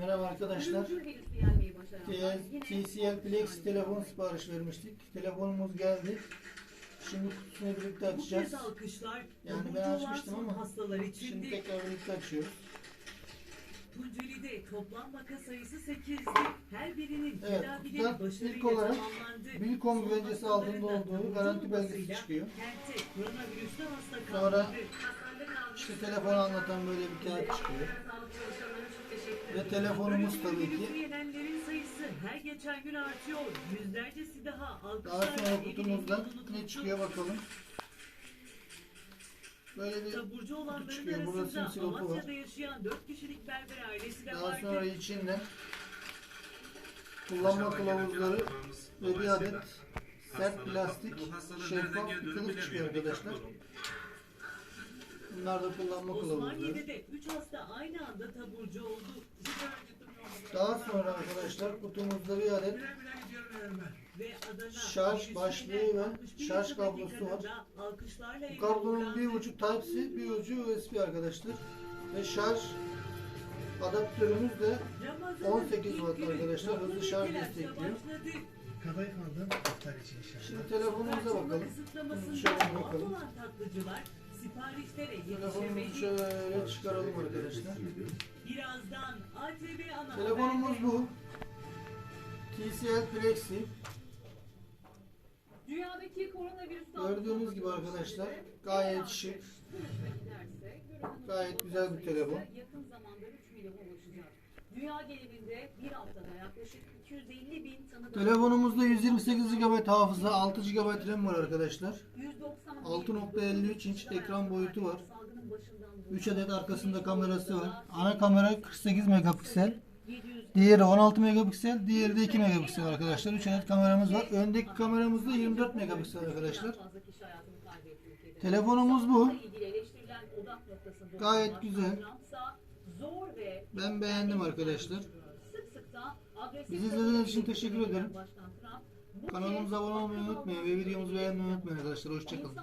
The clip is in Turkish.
Merhaba arkadaşlar. TCL Plex telefon sipariş vermiştik. Telefonumuz geldi. Şimdi kutusunu birlikte açacağız. Yani ben açmıştım ama Şimdi tekrar birlikte açıyoruz. Tunceli'de toplam vaka sayısı 8'di. Her birinin Evet, tedavileri başarıyla ilk olarak. Bilkom güvencesi altında da olduğu garanti belgesi çıkıyor. Sonra. İşte telefonu anlatan böyle bir kağıt çıkıyor. Ve telefonumuz tabii ki. her geçen gün artıyor. Yüzlerce sidaha Daha sonra yolunu ne çıkıyor bakalım. Böyle bir Taburcu olanların çıkıyor. Burada arasında simsilopu var. Amasya'da yaşayan 4 kişilik berber ailesi de daha vardı. sonra içinde kullanma kılavuzları ve bir adet sert plastik şeffaf bir kılıf çıkıyor arkadaşlar. Bunlar da kullanma kılavuzları. Osmaniye'de de 3 hasta aynı anda taburcu oldu. Daha sonra arkadaşlar kutumuzda bir adet Ve Adana Şarj başlığı ve 61 şarj dakikada kablosu var. Alkışlarla bu kablonun bir ucu Type-C, bir ucu USB arkadaşlar. Ve şarj adaptörümüz de Ramazan'ın 18 ilk watt günü arkadaşlar, hızlı toplu şarj telaşla destekliyor. başladı. Kadayıf aldım iftar için inşallah. Şimdi telefonumuza bakalım. şöyle muaf bakalım. olan tatlıcılar siparişlere Telefonumuzu şöyle çıkaralım arkadaşlar. Birazdan ATV ana Telefonumuz haberde bu. TCL Plexi. Dünyadaki koronavirüs Gördüğünüz gibi arkadaşlar gayet şık. Gayet güzel bir telefon. Yakın zamanda 3 milyona ulaşacak. Dünya genelinde bir haftada yaklaşık 250 bin tanıdık. Telefonumuzda 128 GB hafıza, 6 GB RAM var arkadaşlar. 190 6.53 inç ekran boyutu var. Salgının başından bu 3 adet arkasında kamerası var. Ana kamera 48 megapiksel. 700 Diğeri 16 megapiksel, diğeri de 2 megapiksel arkadaşlar. 3 adet kameramız var. Öndeki kameramız da 24 megapiksel arkadaşlar. Telefonumuz bu. Gayet güzel. Ben beğendim arkadaşlar. Bizi izlediğiniz için teşekkür ederim. Kanalımıza abone olmayı unutmayın ve videomuzu beğenmeyi unutmayın arkadaşlar. Hoşçakalın.